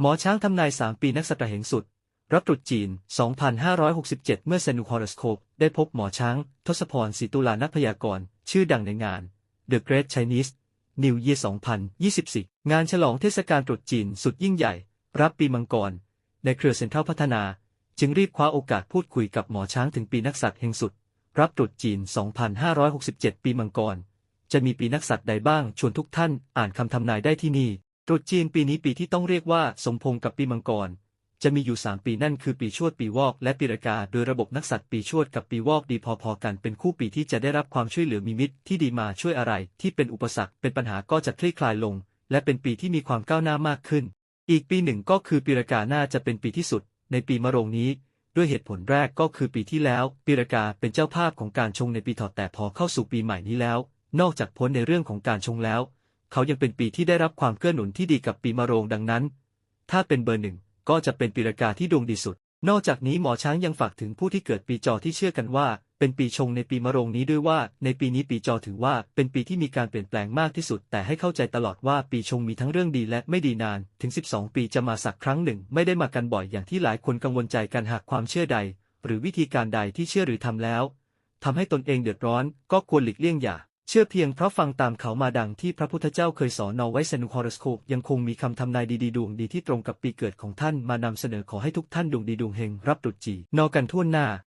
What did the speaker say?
หมอช้างทำนาย 3 ปีนักสัตว์แห่งสุด รับตรุษจีน 2567 เมื่อเซนูฮอรสโคปได้พบหมอช้าง ทศพรศรีตุลานักพยากรณ์ ชื่อดังในงาน The Great Chinese New Year 2024 งานฉลองเทศกาลตรุษจีนสุดยิ่งใหญ่ รับปีมังกร ในเครือเซ็นทรัลพัฒนา จึงรีบคว้าโอกาสพูดคุยกับหมอช้างถึงปีนักสัตว์แห่งสุด รับตรุษจีน 2567 ปีมังกร จะมีปีนักสัตว์ใดบ้าง ชวนทุกท่านอ่านคำทำนายได้ที่นี่ ตรุษจีนปีนี้ปีที่ต้องเรียกว่าสมพงษ์กับปีมังกร จะมีอยู่ 3 ปีนั่นคือปีชวดปีวอกและปีรากา โดยระบบนักสัตว์ปีชวดกับปีวอกดีพอๆกันเป็นคู่ปีที่จะได้รับความช่วยเหลือมีมิตรที่ดีมาช่วยอะไร ที่เป็นอุปสรรคเป็นปัญหาก็จะคลี่คลายลง และเป็นปีที่มีความก้าวหน้ามากขึ้น อีกปีหนึ่งก็คือปีรากาน่าจะเป็นปีที่สุด ในปีมะโรงนี้ด้วยเหตุผลแรกก็คือปีที่แล้วปีรากาเป็นเจ้าภาพของการชงในปีถอดแต่พอเข้าสู่ปีใหม่นี้แล้ว นอกจากพ้นในเรื่องของการชงแล้ว เขายังเป็นปีที่ได้รับความเกื้อหนุนที่ดีกับปีมะโรงดังนั้น ถ้าเป็นเบอร์หนึ่งก็จะเป็นปีรากาที่ดวงดีสุด นอกจากนี้หมอช้างยังฝากถึงผู้ที่เกิดปีจอที่เชื่อกันว่า เป็นปีชงในปีมะโรงนี้ด้วยว่า ในปีนี้ปีจอถือว่าเป็นปีที่มีการเปลี่ยนแปลงมากที่สุด แต่ให้เข้าใจตลอดว่าปีชงมีทั้งเรื่องดีและไม่ดีนาน ถึง 12 ปีจะมาสักครั้งหนึ่ง ไม่ได้มากันบ่อยอย่างที่หลายคนกังวลใจกันหากความเชื่อใด หรือวิธีการใดที่เชื่อหรือทำแล้วทำให้ตนเองเดือดร้อนก็ควรหลีกเลี่ยงอย่า เชื่อเพียงเพราะฟังตามเขามาดังที่พระพุทธเจ้าเคยสอนเอาไว้เซนุฮอรสโคปยังคงมีคำทำนายดีๆดวงดีที่ตรงกับปีเกิดของท่านมานำเสนอขอให้ทุกท่านดวงดีดวงเฮงรับตรุษจีนอกันทั่วหน้า